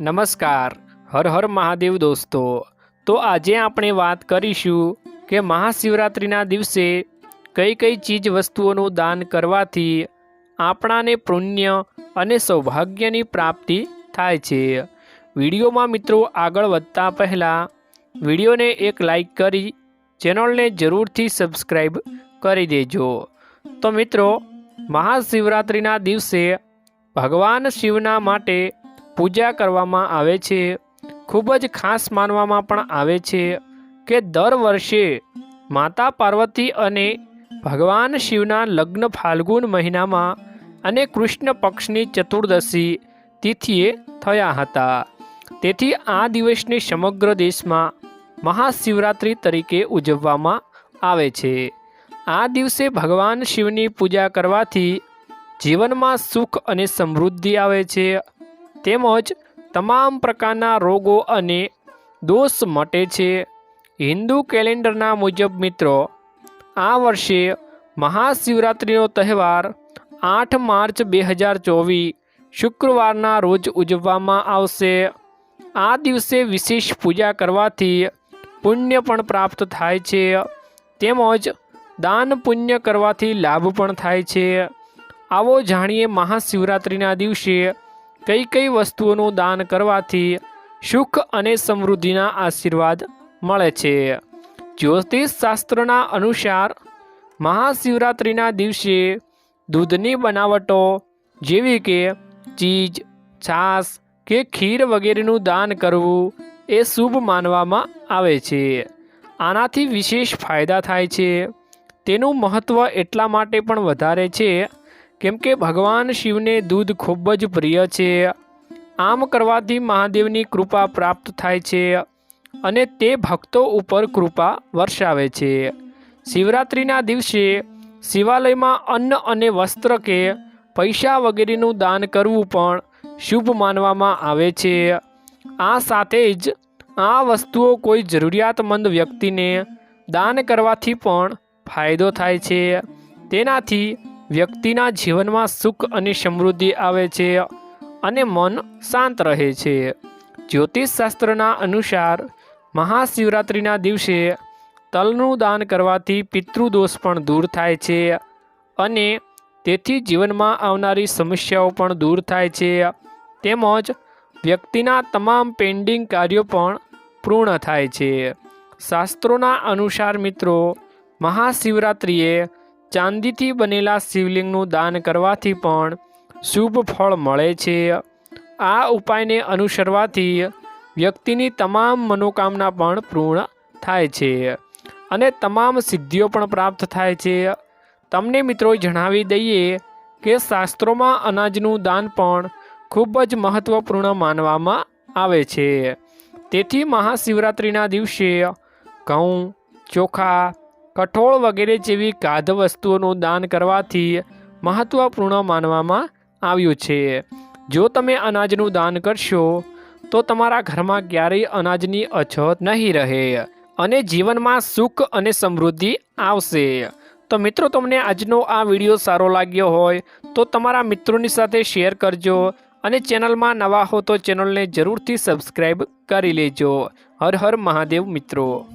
નમસ્કાર. હર હર મહાદેવ દોસ્તો. તો આજે આપણે વાત કરીશું કે મહાશિવરાત્રિના દિવસે કઈ કઈ ચીજ વસ્તુઓનું દાન કરવાથી આપણાને પુણ્ય અને સૌભાગ્યની પ્રાપ્તિ થાય છે. વિડીયોમાં મિત્રો આગળ વધતા પહેલાં વિડીયોને એક લાઈક કરી ચેનલને જરૂરથી સબસ્ક્રાઈબ કરી દેજો. તો મિત્રો, મહાશિવરાત્રિના દિવસે ભગવાન શિવના માટે પૂજા કરવામાં આવે છે. ખૂબ જ ખાસ માનવામાં પણ આવે છે કે દર વર્ષે માતા પાર્વતી અને ભગવાન શિવના લગ્ન ફાલ્ગુન મહિનામાં અને કૃષ્ણ પક્ષની ચતુર્દશી તિથિએ થયા હતા. તેથી આ દિવસને સમગ્ર દેશમાં મહાશિવરાત્રિ તરીકે ઉજવવામાં આવે છે. આ દિવસે ભગવાન શિવની પૂજા કરવાથી જીવનમાં સુખ અને સમૃદ્ધિ આવે છે. તેમજ તમામ પ્રકારના રોગો અને દોષ મટે છે. હિન્દુ કેલેન્ડરના મુજબ મિત્રો, આ વર્ષે મહાશિવરાત્રિનો તહેવાર આઠ માર્ચ બે હજાર ચોવીસ શુક્રવારના રોજ ઉજવવામાં આવશે. આ દિવસે વિશેષ પૂજા કરવાથી પુણ્ય પણ પ્રાપ્ત થાય છે. તેમજ દાન પુણ્ય કરવાથી લાભ પણ થાય છે. આવો જાણીએ મહાશિવરાત્રિના દિવસે કઈ કઈ વસ્તુઓનું દાન કરવાથી સુખ અને સમૃદ્ધિના આશીર્વાદ મળે છે. જ્યોતિષ શાસ્ત્રના અનુસાર મહાશિવરાત્રિના દિવસે દૂધની બનાવટો જેવી કે ચીજ, છાશ કે ખીર વગેરેનું દાન કરવું એ શુભ માનવામાં આવે છે. આનાથી વિશેષ ફાયદા થાય છે. તેનું મહત્ત્વ એટલા માટે પણ વધારે છે કેમ કે ભગવાન શિવને દૂધ ખૂબ જ પ્રિય છે. આમ કરવાથી મહાદેવની કૃપા પ્રાપ્ત થાય છે અને તે ભક્તો ઉપર કૃપા વર્ષાવે છે. શિવરાત્રિના દિવસે શિવાલયમાં અન્ન અને વસ્ત્ર કે પૈસા વગેરેનું દાન કરવું પણ શુભ માનવામાં આવે છે. આ સાથે જ આ વસ્તુઓ કોઈ જરૂરિયાતમંદ વ્યક્તિને દાન કરવાથી પણ ફાયદો થાય છે. તેનાથી વ્યક્તિના જીવનમાં સુખ અને સમૃદ્ધિ આવે છે અને મન શાંત રહે છે. જ્યોતિષશાસ્ત્રના અનુસાર મહાશિવરાત્રિના દિવસે તલનું દાન કરવાથી પિતૃદોષ પણ દૂર થાય છે અને તેથી જીવનમાં આવનારી સમસ્યાઓ પણ દૂર થાય છે. તેમજ વ્યક્તિના તમામ પેન્ડિંગ કાર્યો પણ પૂર્ણ થાય છે. શાસ્ત્રોના અનુસાર મિત્રો, મહાશિવરાત્રિએ ચાંદીથી બનેલા શિવલિંગનું દાન કરવાથી પણ શુભ ફળ મળે છે. આ ઉપાયને અનુસરવાથી વ્યક્તિની તમામ મનોકામના પણ પૂર્ણ થાય છે અને તમામ સિદ્ધિઓ પણ પ્રાપ્ત થાય છે. તમને મિત્રો જણાવી દઈએ કે શાસ્ત્રોમાં અનાજનું દાન પણ ખૂબ જ મહત્ત્વપૂર્ણ માનવામાં આવે છે. તેથી મહાશિવરાત્રિના દિવસે ઘઉં, ચોખા કઠોળ વગેરે જેવી કાધ વસ્તુઓનું દાન કરવાથી મહત્ત્વપૂર્ણ માનવામાં આવ્યું છે. જો તમે અનાજનું દાન કરશો, તો તમારા ઘરમાં ક્યારેય અનાજની અછત નહીં રહે અને જીવનમાં સુખ અને સમૃદ્ધિ આવશે. તો મિત્રો, તમને આજનો આ વીડિયો સારો લાગ્યો હોય, તો તમારા મિત્રોની સાથે શેર કરજો અને ચેનલમાં નવા હો તો ચેનલને જરૂરથી સબસ્ક્રાઈબ કરી લેજો. હર હર મહાદેવ મિત્રો.